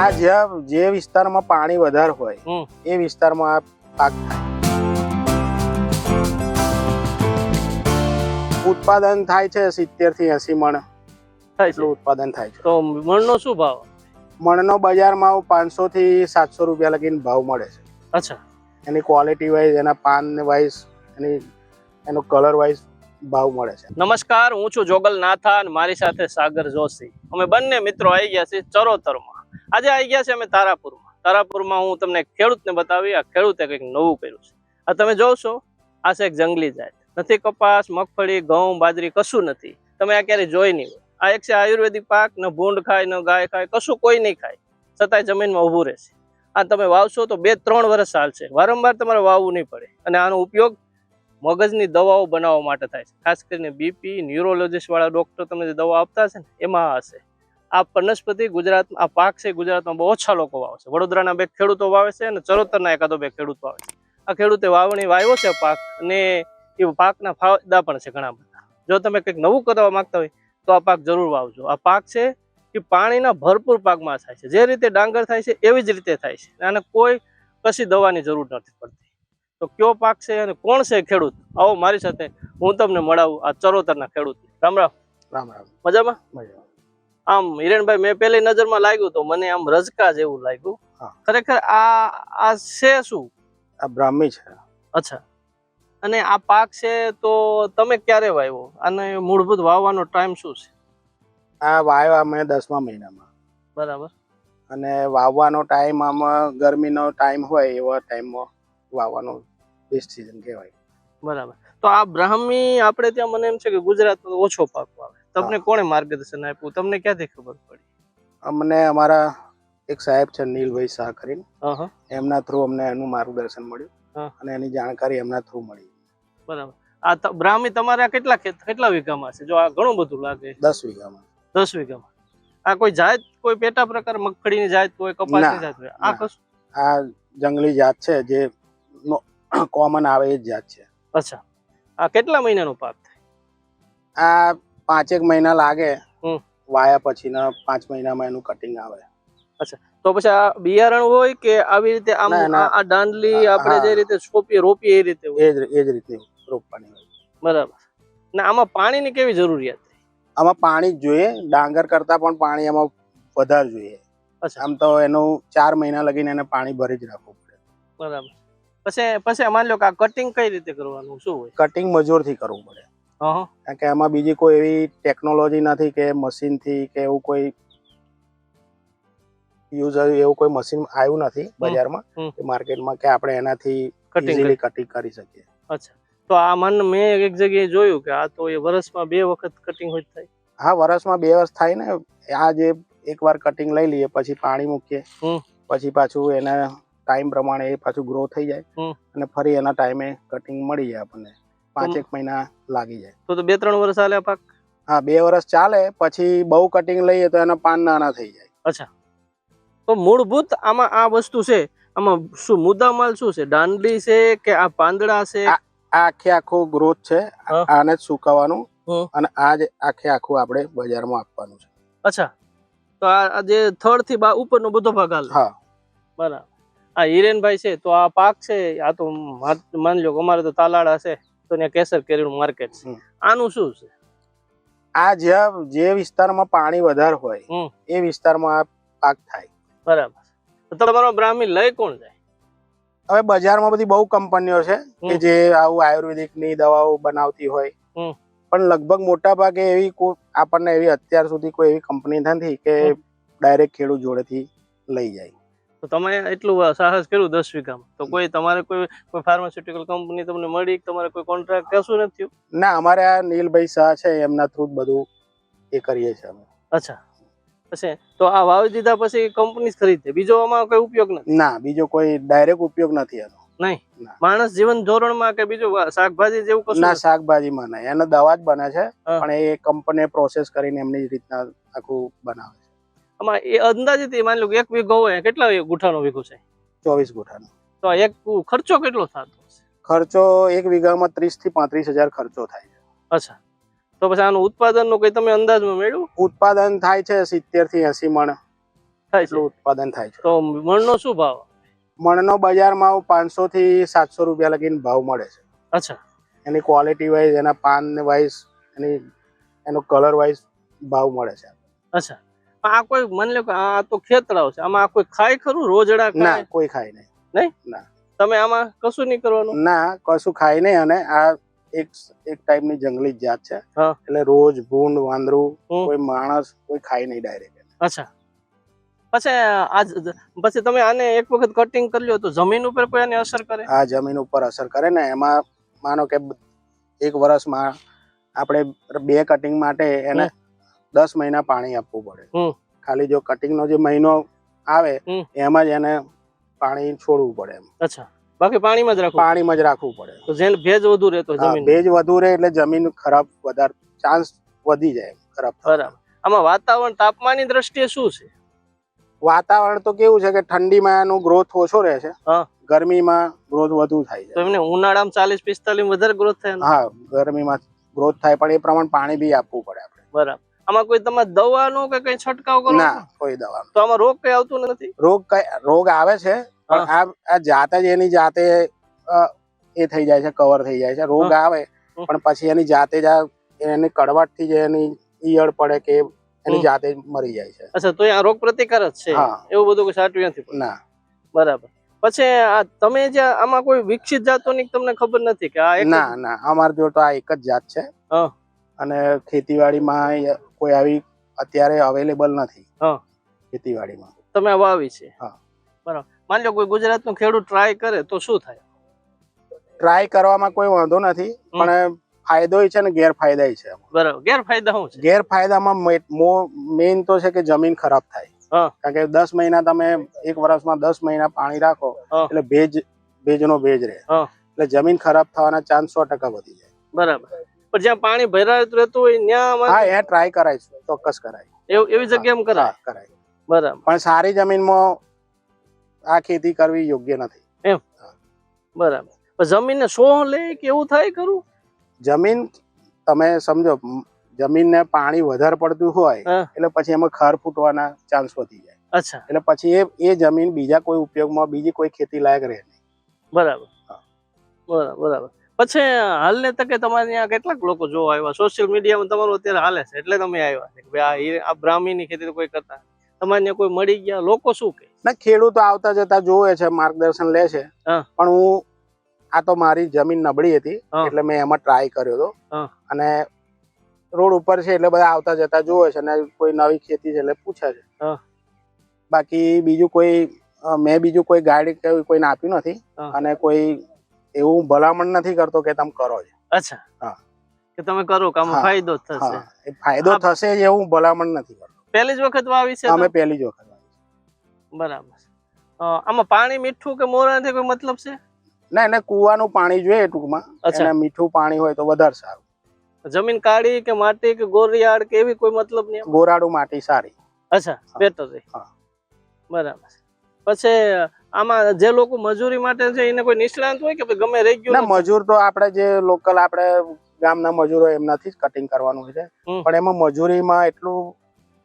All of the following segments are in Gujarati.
આ જ્યાં જે વિસ્તારમાં પાણી વધારે હોય એ વિસ્તારમાં આ પાક થાય. ઉત્પાદન થાય છે સિત્તેરથી એસી મણ. થાય એટલું ઉત્પાદન થાય છે. તો મણનો શું ભાવ? મણનો બજારમાં પાંચસો થી સાતસો રૂપિયા લગીને ભાવ મળે છે. અચ્છા. એની ક્વોલિટી વાઇઝ એના પાન વાઇઝ એની એનો કલર વાઇઝ ભાવ મળે છે. નમસ્કાર, હું છું જોગલ નાથા અને મારી સાથે સાગર જોશી. અમે બંને મિત્રો આવી ગયા છીએ ચરોતરમાં. આજે આવી ગયા છે અમે તારાપુરમાં. તારાપુરમાં હું તમને ખેડૂતને બતાવી, આ ખેડૂતે કંઈક નવું કર્યું છે. આ તમે જોશો, આ છે એક જંગલી જાત. નથી કપાસ, મગફળી, ઘઉં, બાજરી કશું નથી. તમે આ ક્યારેય જોઈ નહીં આ એક છે આયુર્વેદિક પાક, ન ભૂંડ ખાય, ન ગાય ખાય, કશું કોઈ નહીં ખાય. છતાંય જમીનમાં ઊભું રહેશે. આ તમે વાવશો તો બે ત્રણ વર્ષ ચાલશે. વારંવાર તમારે વાવવું નહીં પડે. અને આનો ઉપયોગ મગજની દવાઓ બનાવવા માટે થાય છે. ખાસ કરીને બીપી ન્યુરોલોજીસ્ટ વાળા ડોક્ટર તમને જે દવા આપતા છે ને, એમાં હશે. આ વનસ્પતિ ગુજરાત આ પાક છે ગુજરાતમાં બહુ ઓછા લોકો વાવે છે. વડોદરાના બે ખેડૂતો વાવે છે અને ચરોતરના એકાદો બે ખેડૂતો વાવે છે. આ ખેડૂતે વાવણી વાવ્યો છે પાક અને એ પાકના ફાયદા પણ છે ઘણા બધા. જો તમે કંઈક નવું કરવા માંગતા હોય તો આ પાક જરૂર વાવજો. આ પાક છે એ પાણીના ભરપૂર પાકમાં થાય છે. જે રીતે ડાંગર થાય છે એવી જ રીતે થાય છે. અને કોઈ કશી દવાની જરૂર નથી પડતી. તો કયો પાક છે અને કોણ છે ખેડૂત? આવો મારી સાથે હું તમને મળાવું આ ચરોતરના ખેડૂત. રામ રામ. રામ રામ. મજામાં? મજામાં. આમ હિરેનભાઈ મેં પહેલી નજરમાં લાગ્યું તો મને આમ રજકા જેવું લાગ્યું. ખરેખર આ આ છે શું? આ બ્રાહ્મી છે. અચ્છા. અને આ પાક છે તો તમે ક્યારે વાવ્યો? અને મૂળભૂત વાવવાનો ટાઈમ શું છે? આ વાવ્યા મેં દસમા મહિનામાં. બરાબર. અને વાવવાનો ટાઈમ આમાં ગરમીનો ટાઈમ હોય એવા ટાઈમમાં વાવવાનો બેસ્ટ સિઝન કહેવાય. બરાબર. તો આ બ્રાહ્મી આપણે ત્યાં મને એમ છે કે ગુજરાતમાં ઓછો પાક આવે. તમને કોણે માર્ગદર્શન આપ્યું? તમને ક્યાંથી ખબર પડી? અમને અમારા એક સાહેબ છે નીલભાઈ શાહ કરીને. એમના થ્રુ અમને એનું માર્ગદર્શન મળ્યું. અને એની જાણકારી એમના થ્રુ મળી. બરાબર. આ બ્રાહ્મી તમારે કેટલા કેટલા વીઘામાં છે? જો આ ઘણું બધું લાગે. દસ વીઘામાં. દસ વીઘામાં. આ કોઈ જાત કોઈ પેટા પ્રકાર મગફળીની જાત કોઈ કપાસની જાત આ. કશું? આ જંગલી જાત છે જે કોમન આવે એ જ જાત છે. અચ્છા. આ કેટલા મહિનાનો પાક થાય? આ પાંચેક મહિના લાગે. હમ. વાયા પછીના પાંચ મહિનામાં એનું કટિંગ આવે. અચ્છા. તો પછી આ બિયારણ હોય કે આવી રીતે આમ. આ- દાંડલી આપણે જે રીતે છોપીએ રોપીએ એ રીતે એ જ એ જ રીતે રોપવાની હોય. બરાબર. ને આમાં પાણીની કેવી જરૂરિયાત આમાં પાણી જ જોઈએ. ડાંગર કરતા પણ પાણી એમાં વધારે જોઈએ. અચ્છા. આમ તો એનું ચાર મહિના લગીને એને પાણી ભરી જ રાખવું પડે. બરાબર. પછી પછી માની લો કે આ કટિંગ કઈ રીતે કરવાનું? શું હોય? કટિંગ મજૂરથી કરવું પડે. કારણ કે એમાં બીજી કોઈ એવી ટેકનોલોજી નથી કે મશીનથી કે એવું કોઈ યુઝ એવું કોઈ મશીન આવ્યું નથી બજારમાં માર્કેટમાં કે આપણે એનાથી ઇઝીલી કટિંગ કરી. શકીએ. અચ્છા. તો આ મન મેં એક જગ્યાએ જોયું કે આ તો એ વર્ષમાં બે વખત કટિંગ હોય થાય. હા વર્ષમાં બે વર્ષ થાય ને આ જે એકવાર કટિંગ લઈ લઈએ પછી પાણી મૂકીએ પછી પાછું એના ટાઈમ પ્રમાણે એ પાછું ગ્રો થઈ જાય અને ફરી એના ટાઈમે કટિંગ મળી જાય આપણને. પાંચેક મહિના લાગી જાય. તો બે ત્રણ વર્ષ ચાલે પાક? હા બે વર્ષ ચાલે પછી બહુ કટિંગ લઈએ તો એના પાન નાના થઈ જાય. અચ્છા. તો મૂળભૂત આમાં આ વસ્તુ છે આમાં શું મુદ્દા માલ શું છે? દાંડલી છે કે આ પાંદડા છે? આ આખે આખો ગ્રોથ છે આને જ સુકાવાનું અને આ જ આખે આખું આપણે બજારમાં આપવાનું છે. અચ્છા. તો આ જે થડથી ઉપરનો બધો ભાગ હાલ. હા. બરાબર. આ હિરેનભાઈ છે તો આ પાક છે આ તો માની લો કે અમારે તો તાલાળા છે તો ત્યાં કેસર કેરીનું માર્કેટ છે. આનું શું છે? આ જ્યાં જે વિસ્તારમાં પાણી વધારે હોય એ વિસ્તારમાં આ પાક થાય. બરાબર. તમારો બ્રાહ્મી લઈ કોણ જાય? હવે બજારમાં બધી બહુ કંપનીઓ છે કે જે આવું આયુર્વેદિકની દવાઓ બનાવતી હોય. પણ લગભગ મોટા ભાગે એવી કોઈ આપણને એવી અત્યાર સુધી કોઈ એવી કંપની નથી કે. ડાયરેક્ટ ખેડૂત જોડેથી લઈ જાય. તો તમે એટલું સાહસ કર્યું દસ વીઘામાં. તો કોઈ તમારે કોઈ કોઈ ફાર્માસ્યુટિકલ કંપની તમને મળી તમારે કોઈ કોન્ટ્રાક્ટ કશું નથી થયું? ના અમારે આ નીલભાઈ શાહ છે એમના થ્રુ જ બધું એ કરીએ છીએ અમે. અચ્છા. પછી તો આ વાવી દીધા પછી કંપની ખરીદે. બીજો આમાં કોઈ ઉપયોગ નથી? ના બીજો કોઈ ડાયરેક્ટ ઉપયોગ નથી એનો. નહીં. માણસ જીવન ધોરણમાં કે બીજું શાકભાજી જેવું કશું ના? શાકભાજીમાં નહીં. એને દવા જ બને છે. પણ એ કંપની પ્રોસેસ કરીને એમની રીતના આખું બનાવે. આમાં એ અંદાજિત માની લો એક વીઘો હોય કેટલા ગુઠાનો વીઘો છે? ચોવીસ ગુઠાનો. તો એક ખર્ચો કેટલો થતો ખર્ચો એક વીઘામાં ત્રીસથી પાંત્રીસ હજાર ખર્ચો થાય છે. અચ્છા. તો પછી આનું ઉત્પાદનનું કઈ તમે અંદાજમાં મેળવ્યું ઉત્પાદન થાય છે સિત્તેરથી એસી મણ. થાય છે. ઉત્પાદન થાય છે. તો મણનો શું ભાવ? મણનો બજારમાં પાંચસો થી સાતસો રૂપિયા લગીને ભાવ મળે છે. અચ્છા. એની ક્વોલિટી વાઇઝ એના પાન વાઇઝ એની એનો કલર વાઇઝ ભાવ મળે છે. અચ્છા. આ કોઈ મને લો આ તો ખેતરાવ છે. આમાં આ કોઈ ખાય ખરું? રોજડા ના કોઈ ખાય નહીં. નહીં? ના. તમે આમાં કશું નહીં કરવાનું? ના કશું ખાય નહીં અને આ એક એક ટાઈપની જંગલી જાત છે. હા. એટલે રોજ ભૂંડ વાંદરું કોઈ માણસ કોઈ ખાય નહીં ડાયરેક્ટ અચ્છા. પછી આજ પછી તમે આને એક વખત કટિંગ કરી લ્યો તો જમીન ઉપર કોઈ આની અસર કરે? આ જમીન ઉપર અસર કરે ને એમાં માનો કે એક વર્ષમાં આપણે બે કટિંગ માટે એને. દસ મહિના પાણી આપવું પડે. ખાલી જો કટિંગ નો જે મહિનો આવે એમાં જ એને પાણી છોડવું પડે એમ. અચ્છા. બાકી પાણીમાં જ રાખવું પાણીમાં જ રાખવું પડે. તો જેને ભેજ વધુ રહેતો જમીન ભેજ વધુ રહે એટલે જમીન ખરાબ વધારે ચાન્સ વધી જાય ખરાબ બરાબર. આમાં વાતાવરણ તાપમાનની દ્રષ્ટિએ શું છે? વાતાવરણ તો કેવું છે કે ઠંડીમાં એનું ગ્રોથ ઓછો રહે છે. હા. ગરમીમાં ગ્રોથ વધુ થાય તો છે એમને ઉનાળામાં ચાલીસ પિસ્તાલીસ વધારે ગ્રોથ થાય ને? હા ગરમીમાં ગ્રોથ થાય પણ એ પ્રમાણે પાણી બી આપવું પડે આપણે. બરાબર. આમાં કોઈ તમારે દવાનો કે કઈ છંટકાવ કરો? ના કોઈ દવા તો આમાં રોગ કઈ આવતું નથી? રોગ કઈ રોગ આવે છે પણ આ આ જાતે જ એની જાતે એ થઈ જાય છે કવર થઈ જાય છે. રોગ આવે પણ પછી એની જાતે જ એની કડવાટથી જે એની ઈયળ પડે કે એની જાતે જ મરી જાય છે. અચ્છા તો આ રોગ પ્રતિકાર જ છે? એવું બધું કોઈ સાચું નથી ના. બરાબર. પછી આ તમે જે આમાં કોઈ વિકસિત જાતોની તમને ખબર નથી કે આ ના ના. અમાર જો તો આ એક જ જાત છે. અને ખેતીવાડીમાં કોઈ આવી અત્યારે અવેલેબલ નથી હા. ખેતીવાડીમાં. તમે વાવી છે. હા. બરાબર. માની લો કોઈ ગુજરાતનો ખેડૂત ટ્રાય કરે તો શું થાય? ટ્રાય કરવામાં કોઈ વાંધો નથી પણ ફાયદો છે ને ગેરફાયદા છે બરાબર. ગેરફાયદા શું છે? ગેરફાયદામાં મેઇન તો છે કે જમીન ખરાબ થાય. કારણ કે દસ મહિના તમે એક વર્ષમાં દસ મહિના પાણી રાખો એટલે ભેજ ભેજનો ભેજ રહે. એટલે જમીન ખરાબ થવાના ચાન્સ સો ટકા વધી જાય. બરાબર. પણ જ્યાં પાણી ભરાયું રહેતું હોય ત્યાં હા એ ટ્રાય કરાય છે, ચોક્કસ કરાય. એવું- એવી જગ્યામાં કરાય? કરાય. બરાબર. પણ સારી જમીનમાં આ ખેતી કરવી યોગ્ય નથી. બરાબર. પણ જમીનને સોહ લે કે એવું થાય ખરું? જમીન તમે સમજો જમીનને પાણી વધારે પડતું હોય એટલે પછી એમાં ખાર ફૂટવાના ચાન્સ વધી જાય. અચ્છા. એટલે પછી એ એ જમીન બીજા કોઈ ઉપયોગમાં બીજી કોઈ ખેતી લાયક રહે નહીં. બરાબર. બરાબર બરાબર. પછી હાલને તકે તમારે ત્યાં કેટલાક લોકો જોવા આવ્યા? સોશિયલ મીડિયામાં તમારું અત્યારે હાલે છે એટલે તમે આવ્યા કે ભાઈ આ બ્રાહ્મીની ખેતી કોઈ કરતા તમારે ત્યાં કોઈ મળી ગયા? લોકો શું કહે? ના ખેડૂતો આવતા જતા જોવે છે માર્ગદર્શન લે છે. પણ હું આ તો મારી જમીન નબળી હતી એટલે મેં એમાં ટ્રાય કર્યો હતો. અને રોડ ઉપર છે એટલે બધા આવતા જતા જોવે છે અને કોઈ નવી ખેતી છે એટલે પૂછે છે. બાકી બીજું કોઈ મેં બીજું કોઈ ગાઈડ કોઈને આપ્યું નથી. અને કોઈ એવું ભલામણ નથી કરતો કે તમે કરો છો અચ્છા. હા. કે તમે કરો કામ ફાયદો થશે. એ ફાયદો થશે જ એવું ભલામણ નથી કરતો. પહેલી જ વખત વાવી છે અમે પહેલી જ વખત બરાબર. આમાં પાણી મીઠું કે મોરાથી કોઈ મતલબ છે? ના એને કુવાનું પાણી જોઈએ ટૂંકમાં. અચ્છા. મીઠું પાણી હોય તો વધારે સારું. જમીન કાળી કે માટી કે ગોરિયાળ કે એવી કોઈ મતલબ નહીં? ગોરાડું માટી સારી. અચ્છા બેટર રહે હા. બરાબર. પછી આમાં જે લોકો મજૂરી માટે છે એને કોઈ નિષ્ણાંત હોય કે ભાઈ ગમે રહી ના ગયું મજૂર તો આપણે જે લોકલ આપણે ગામના મજૂરો એમનાથી જ કટિંગ કરવાનું હોય છે. પણ એમાં મજૂરીમાં એટલું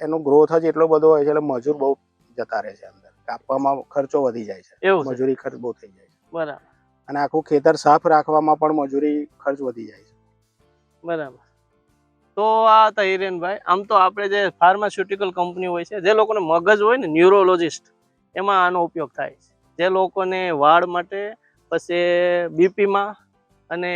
એનો ગ્રોથ જ એટલો બધો હોય છે એટલે મજૂર બહુ જતા રહે છે અંદર. કાપવામાં ખર્ચો વધી જાય છે. મજૂરી ખર્ચ બહુ થઈ જાય છે. બરાબર. અને આખું ખેતર સાફ રાખવામાં પણ મજૂરી ખર્ચ વધી જાય છે. બરાબર. તો આ હતા હિરેનભાઈ. આમ તો આપણે જે ફાર્માસ્યુટિકલ કંપની હોય છે જે લોકોને મગજ હોય ને ન્યુરોલોજિસ્ટ એમાં આનો ઉપયોગ થાય છે. જે લોકોને વાળ માટે, પછી બીપીમાં અને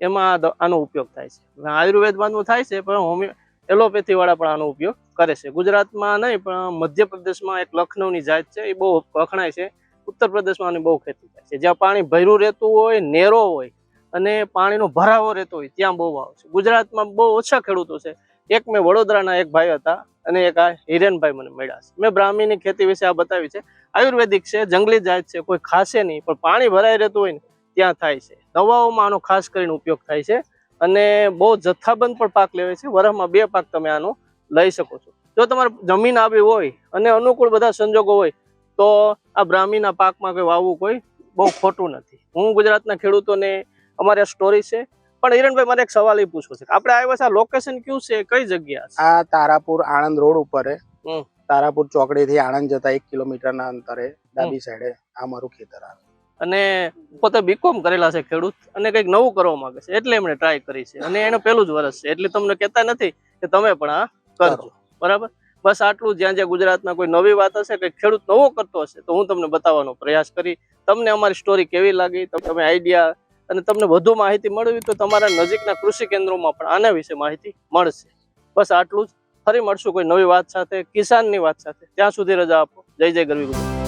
એમાં આનો ઉપયોગ થાય છે. આયુર્વેદમાંનું આયુર્વેદમાં થાય છે, પણ હોમિયો એલોપેથી વાળા પણ આનો ઉપયોગ કરે છે. ગુજરાતમાં નહીં, પણ મધ્યપ્રદેશમાં એક લખનૌની જાત છે, એ બહુ વખણાય છે. ઉત્તર પ્રદેશમાં આની બહુ ખેતી થાય છે. જ્યાં પાણી ભર્યું રહેતું હોય, નેરો હોય, અને પાણીનો ભરાવો રહેતો હોય, ત્યાં બહુ આવશે ગુજરાતમાં બહુ ઓછા ખેડૂતો છે. એક મેં વડોદરાના એક ભાઈ હતા અને એક આ હિરેનભાઈ મને મળ્યા છે. મેં બ્રાહ્મીની ખેતી વિશે આ બતાવી છે. આયુર્વેદિક છે, જંગલી જાત છે, કોઈ ખાશે નહીં, પણ પાણી ભરાઈ રહેતું હોય ને, ત્યાં થાય છે. દવાઓમાં આનો ખાસ કરીને ઉપયોગ થાય છે અને બહુ જથ્થાબંધ પણ પાક લેવાય છે. વરસમાં બે પાક તમે આનો લઈ શકો છો. જો તમારે જમીન આવી હોય અને અનુકૂળ બધા સંજોગો હોય, તો આ બ્રાહ્મીના પાકમાં કોઈ વાવવું કોઈ બહુ ખોટું નથી. હું ગુજરાતના ખેડૂતોને, અમારી આ સ્ટોરી છે પણ હિરણભાઈ મારે એક સવાલ એ પૂછવો છે આપણે આવ્યા છે આ લોકેશન કયું છે? કઈ જગ્યા આ તારાપુર આણંદ રોડ ઉપર તારાપુર ચોકડી થી આણંદ જતા એક કિલોમીટર ના અંતરે ડાબી સાઈડે આ મારું ખેતર આવે. અને પોતે બીકોમ કરેલા છે ખેડૂત અને કંઈક નવું કરવા માંગે છે એટલે એમણે ટ્રાય કરી છે. અને એનું પહેલું જ વર્ષ છે એટલે તમને કહેતા નથી કે તમે પણ આ કરજો. બરાબર? બસ આટલું જ્યાં જ્યાં ગુજરાતમાં કોઈ નવી વાત હશે કે ખેડૂત નવો કરતો હશે તો હું તમને બતાવવાનો પ્રયાસ કરી. તમને અમારી સ્ટોરી કેવી લાગી? તમે આઈડિયા અને તમને વધુ માહિતી મળવી તો તમારા નજીકના કૃષિ કેન્દ્રોમાં પણ આના વિશે માહિતી મળશે. બસ આટલું જ. ફરી મળશું કોઈ નવી વાત સાથે, કિસાનની વાત સાથે. ત્યાં સુધી રજા આપો. જય જય ગરવી ગુજરાત.